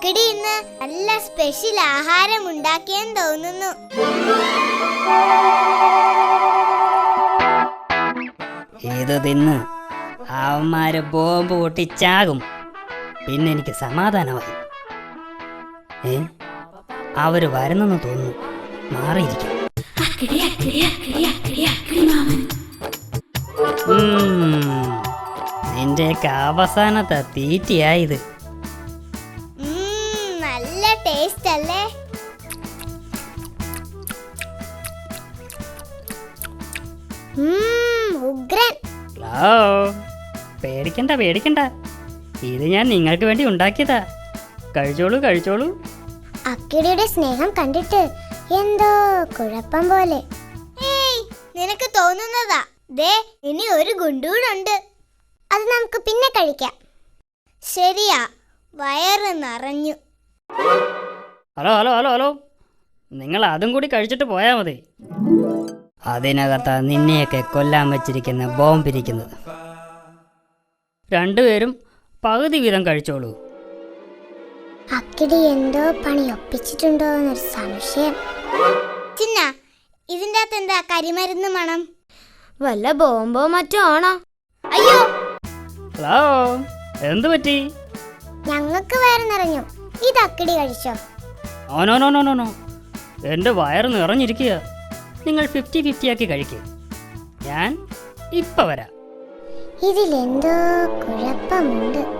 അക്കടി ഇന്ന് നല്ല സ്പെഷ്യൽ ആഹാരം ഉണ്ടാക്കിയെന്ന് തോന്നുന്നു. ഇത് തിന്ന്? അവന്മാര് ബോംബ് പൊട്ടിച്ചാകും. പിന്നെ എനിക്ക് സമാധാനമായി. ഏ? അവർ വരുന്നെന്ന് തോന്നുന്നു. മാറിയിരിക്കും. ഉം, നിന്റെയൊക്കെ അവസാനത്തെ തീറ്റിയായത് ഹലോ പേടിക്കണ്ട പേടിക്കണ്ട. ഇത് ഞാൻ നിങ്ങൾക്ക് വേണ്ടി ഉണ്ടാക്കിയതാ. കഴിച്ചോളൂ കഴിച്ചോളൂ. അക്കിടിയുടെ സ്നേഹം കണ്ടിട്ട് എന്തോ കുഴപ്പം പോലെ. നിനക്ക് തോന്നുന്നതാ. ദേ ഇനി ഒരു ഗുണ്ടൂടുണ്ട്. അത് നമുക്ക് പിന്നെ കഴിക്കാം. ശരിയാ വയറ് നിറഞ്ഞു. Hello hello hello hello. നിങ്ങൾ അതും കൂടി കഴിച്ചിട്ട് പോയാൽ മതി. അതിനകത്താ നിന്നെയൊക്കെ കൊല്ലാൻ വച്ചിരിക്കുന്ന ബോംബിരിക്കുന്നത്. രണ്ടുപേരും പകുതി വീതം കഴിച്ചോളൂ. അക്കിടി എന്തോ പണി ഒപ്പിച്ചിട്ടുണ്ടോ എന്നൊരു സംശയം. ചിന്ന ഇതിന്റെ അകത്ത് എന്താ കരിമരുന്ന് മണം? വല്ല ബോംബോ മറ്റോ ആണോ? അയ്യോ! ഹലോ എന്ത് പറ്റി? ഞങ്ങൾക്ക് വയറ് നിറഞ്ഞു ഇത് അക്കിടി കഴിച്ചോ? ഓ no no no no no. എന്റെ വയറ് നിറഞ്ഞിരിക്കുക നിങ്ങൾ ഫിഫ്റ്റി ഫിഫ്റ്റി ആക്കി കഴിക്കും. ഞാൻ ഇപ്പം വരാം. ഇതിലെന്തോ കുഴപ്പമുണ്ട്.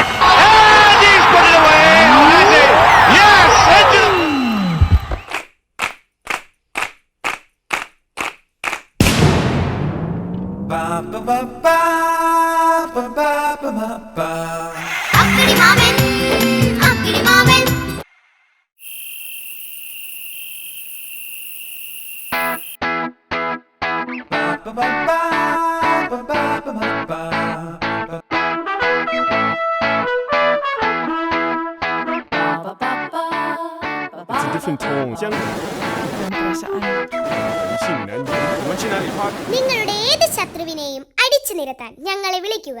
അക്കരെ മാമൻ അക്കരെ മാമൻ It's a different tone. 江人性难言。我们去哪里 party？ നിങ്ങളുടെ ഏത് ശത്രുവിനെയും അടിച്ചു നിരത്താൻ ഞങ്ങളെ വിളിക്കുക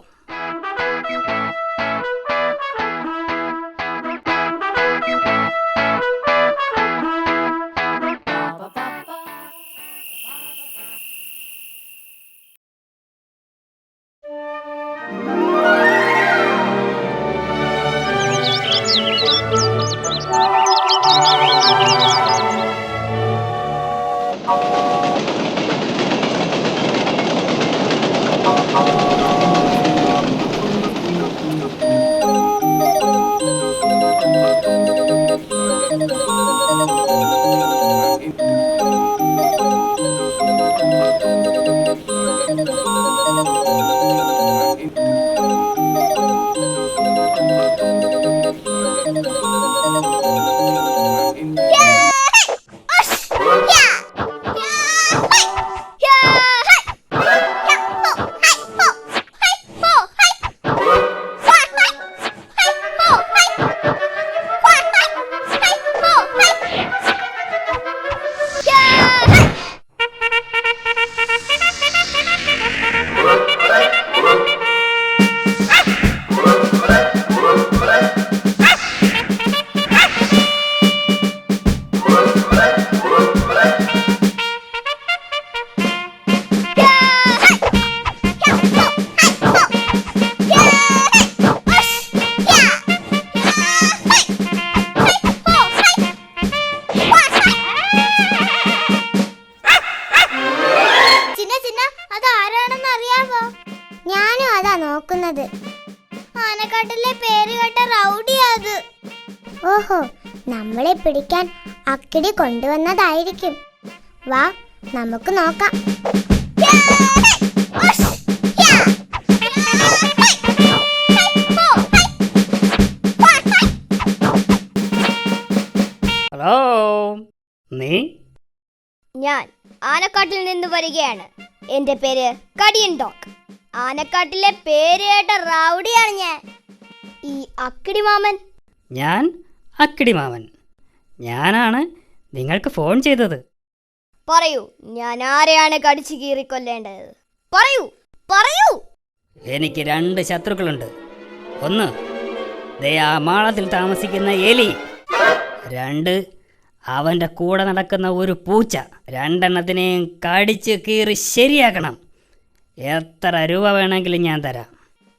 Música നമ്മളെ പിടിക്കാൻ അക്കിടി കൊണ്ടുവന്നതായിരിക്കും. വാ നമുക്ക് നോക്കാം. ഹലോ നീ? ഞാൻ ആനക്കാട്ടിൽ നിന്ന് വരികയാണ്. എന്റെ പേര് കടിയൻ ഡോക് ആനക്കാട്ടിലെ പേര് കേട്ട റൗഡിയാണ് ഞാൻ. ഈ അക്കിടി മാമൻ? ഞാൻ അക്കിടി മാമൻ. ഞാനാണ് നിങ്ങൾക്ക് ഫോൺ ചെയ്തത്. പറയൂ ഞാൻ ആരെയാണ് കടിച്ചു കീറി കൊല്ലേണ്ടത്? പറയൂ പറയൂ! എനിക്ക് രണ്ട് ശത്രുക്കളുണ്ട്. ഒന്ന് ദേ ആ മാളത്തിൽ താമസിക്കുന്ന എലി. രണ്ട് അവന്റെ കൂടെ നടക്കുന്ന ഒരു പൂച്ച. രണ്ടെണ്ണത്തിനെയും കടിച്ച് കീറി ശരിയാക്കണം. എത്ര രൂപ വേണമെങ്കിലും ഞാൻ തരാം.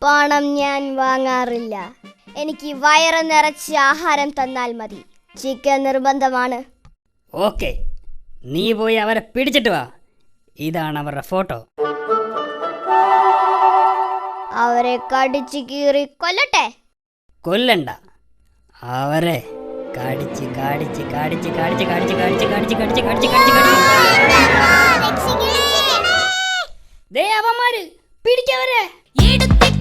പണം ഞാൻ വാങ്ങാറില്ല. എനിക്ക് വയറ് നിറച്ച് ആഹാരം തന്നാൽ മതി. ചിക്കൻ നിർബന്ധമാണ് ഓക്കെ നീ പോയി അവരെ പിടിച്ചിട്ട് വാ ഇതാണ് അവരുടെ ഫോട്ടോ അവരെ കടിച്ചു കീറി കൊല്ലട്ടെ കൊല്ലണ്ട അവരെ കടിച്ച് കടിച്ച് കടിച്ച് കടിച്ച് കടിച്ച് കടിച്ച് കടിച്ച് കടിച്ച് കടിച്ച് കടിച്ച് കടിച്ച് ദേ അവന്മാര് പിടിക്കവരെ എടുത്തിട്ടങ്ങ്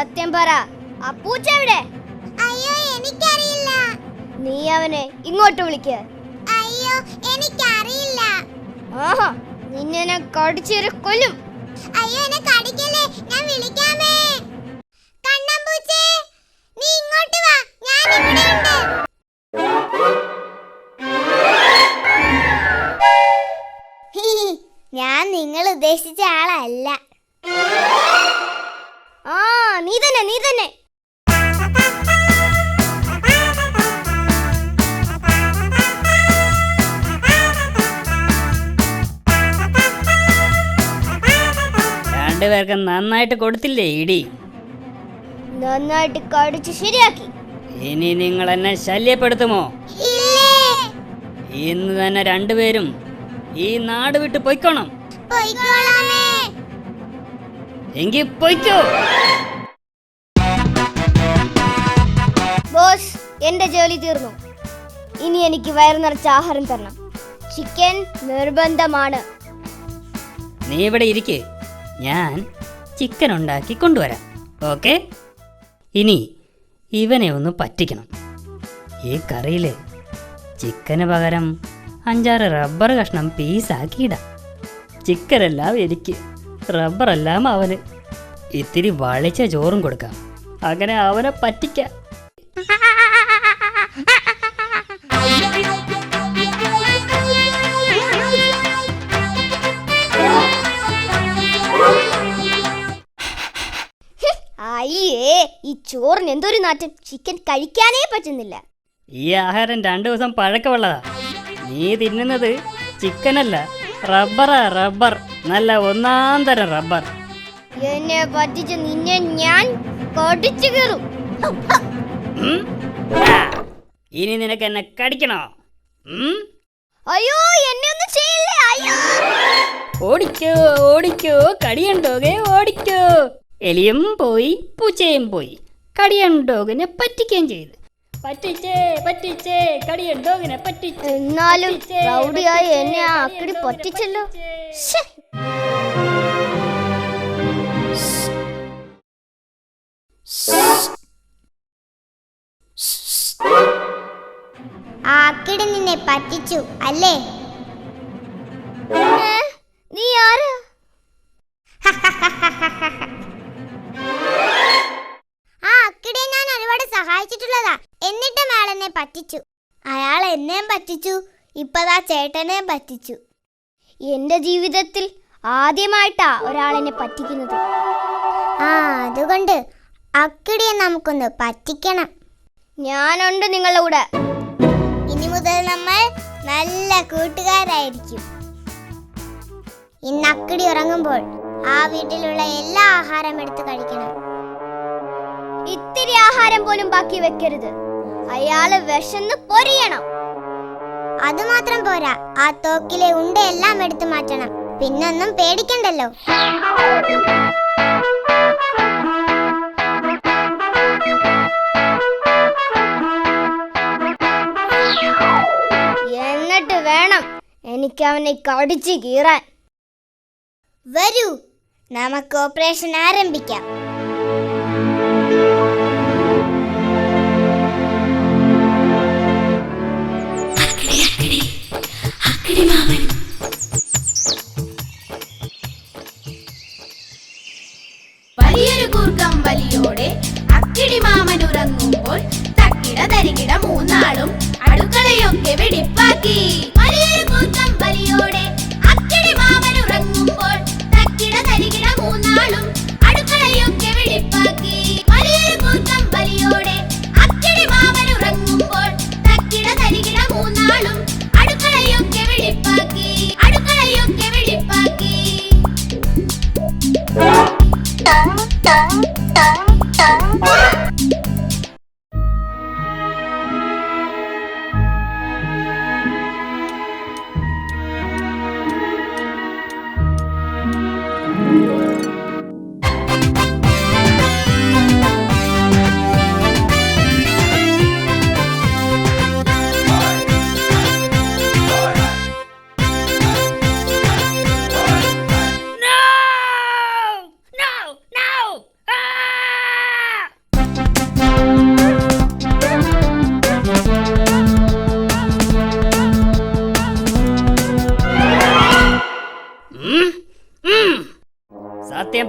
സത്യം പറ. ആ പൂച്ച എവിടെ? അയ്യോ എനിക്കറിയില്ല. നീ അവനെ ഇങ്ങോട്ട് വിളിക്ക്. അയ്യോ എനിക്കറിയില്ല. ആഹാ നിന്നെ കടിച്ചൊരു കൊല്ലും. അയ്യോ എന്നെ കടിക്കല്ലേ? ഞാൻ വിളിക്കാമേ. കണ്ണമ്പൂച്ചേ നീ ഇങ്ങോട്ട് വാ. ഞാൻ ഇവിടെ ഉണ്ട്. ഞാൻ നിങ്ങൾ ഉദ്ദേശിച്ച ആളല്ല. ആ നീ തന്നെ നീ തന്നെ. രണ്ടുപേർക്ക് നന്നായിട്ട് കൊടുത്തില്ലേ ഇടി? നന്നായിട്ട് കടിച്ച് ശരിയാക്കി. ഇനി നിങ്ങൾ എന്നെ ശല്യപ്പെടുത്തുമോ ഇന്ന് തന്നെ രണ്ടുപേരും ഈ നാട് വിട്ട് പൊയ്ക്കോണം. എങ്കിൽ പൊയ്ക്കോ. ബോസ് എന്റെ ജോലി തീർന്നു. ഇനി എനിക്ക് വയറു നിറച്ച ആഹാരം തരണം. ചിക്കൻ നിർബന്ധമാണ്. നീ ഇവിടെ ഇരിക്കെ. ഞാൻ ചിക്കൻ ഉണ്ടാക്കി കൊണ്ടുവരാം. ഓക്കെ? ഇനി ഇവനെ ഒന്ന് പറ്റിക്കണം. ഈ കറിയിൽ ചിക്കന് പകരം അഞ്ചാറ് റബ്ബർ കഷ്ണം പീസാക്കിയിടാം ചിക്കനെല്ലാം എനിക്ക് റബ്ബറെല്ലാം അവന്. ഇത്തിരി വളിച്ച ചോറും കൊടുക്കാം. അങ്ങനെ അവനെ പറ്റിക്കാം. അയ്യേ ഈ ചോറിന് എന്തൊരു നാറ്റം? ചിക്കൻ കഴിക്കാനേ പറ്റുന്നില്ല. ഈ ആഹാരം രണ്ടു ദിവസം പഴക്കമുള്ളതാ. നീ തിന്നുന്നത് ചിക്കനല്ല. റബ്ബറാ റബ്ബർ. നല്ല ഒന്നാം തരം റബ്ബർ. എന്നെ പറ്റിച്ച് നിന്നെ ഞാൻ കടിച്ചു കയറും ഇനി നിനക്ക് എന്നെ കടിക്കണോ? അയ്യോ എന്നെ ഒന്നും ചെയ്യില്ലേ? അയ്യോ. ഓടിക്കോ ഓടിക്കോ കടിയണ്ടോകെ ഓടിക്കോ. എലിയും പോയി പൂച്ചയും പോയി. കടിയണ്ടോകിനെ പറ്റിക്കുകയും ചെയ്തു. പറ്റിച്ചേ പറ്റിച്ചേ. കടിയണ്ടോകിനെ പറ്റിച്ചേ? എന്നാലും പറ്റിച്ചേ, റൗഡിയായി എന്നെ ആ അക്കിടി പറ്റിച്ചല്ലോ ആക്കിടി നിന്നെ പറ്റിച്ചു അല്ലേ? പറ്റിച്ചു. അയാൾ എന്നെയും പറ്റിച്ചു. ഇപ്പതാ ചേട്ടനെയും പറ്റിച്ചു. എന്റെ ജീവിതത്തിൽ ആദ്യമായിട്ടാ ഒരാളെന്നെ പറ്റിക്കുന്നത്. ആ അതുകൊണ്ട് അക്കിടിയെ നമുക്കൊന്ന് പറ്റിക്കണം. ഞാനുണ്ട് നിങ്ങളുടെ കൂടെ. ഇനി മുതൽ നമ്മൾ നല്ല കൂട്ടുകാരായിരിക്കും. ഇന്ന് അക്കിടി ഉറങ്ങുമ്പോൾ ആ വീട്ടിലുള്ള എല്ലാ ആഹാരം എടുത്ത് കഴിക്കണം. ഇത്തിരി ആഹാരം പോലും ബാക്കി വെക്കരുത്. അയാൾ വിശന്ന് പൊരിയണം. അത് മാത്രം പോരാ ആ തോക്കിലെ ഉണ്ടയെല്ലാം എടുത്തു മാറ്റണം. പിന്നൊന്നും പേടിക്കണ്ടല്ലോ. എന്നിട്ട് വേണം എനിക്ക് അവനെ കടിച്ചു കീറാൻ. വരൂ നമുക്ക് ഓപ്പറേഷൻ ആരംഭിക്കാം. Bye.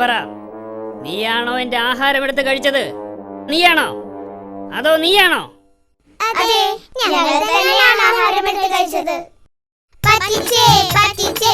പറ. നീയാണോ എന്റെ ആഹാരം എടുത്ത് കഴിച്ചത്? നീയാണോ? അതോ നീയാണോ? അതെ ഞങ്ങൾ തന്നെയാണ് ആഹാരം എടുത്ത് കഴിച്ചത്. പറ്റിച്ചേ പറ്റിച്ചേ.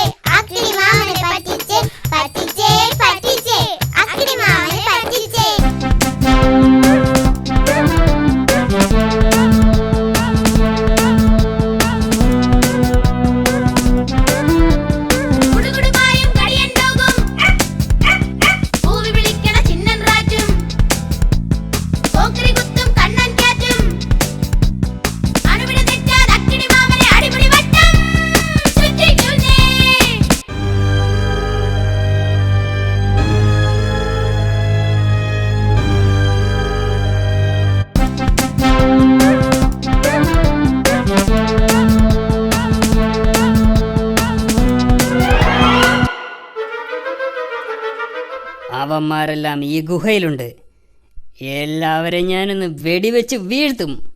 അവന്മാരെല്ലാം ഈ ഗുഹയിലുണ്ട്. എല്ലാവരെയും ഞാനൊന്ന് വെടിവെച്ച് വീഴ്ത്തും.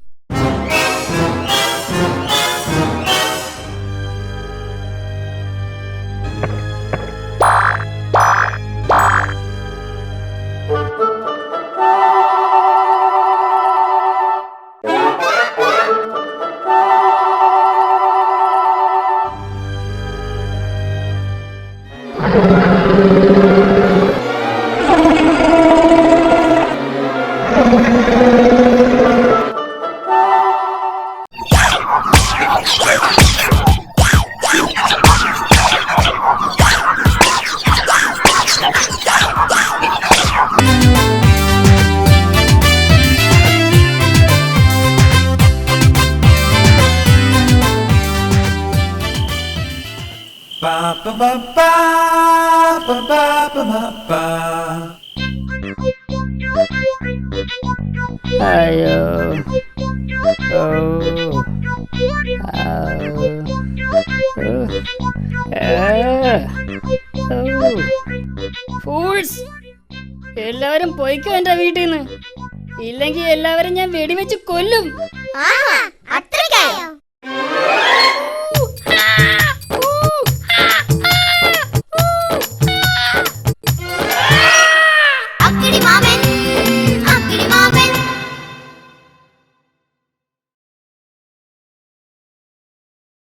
Uh, അയ്യോ ഓ uh, uh, uh. ഫൂൾസ് എല്ലാവരും പോയിക്കോ എന്റെ വീട്ടിൽ നിന്ന്. ഇല്ലെങ്കിൽ എല്ലാവരും ഞാൻ വെടിവെച്ച് കൊല്ലും. ആഹാ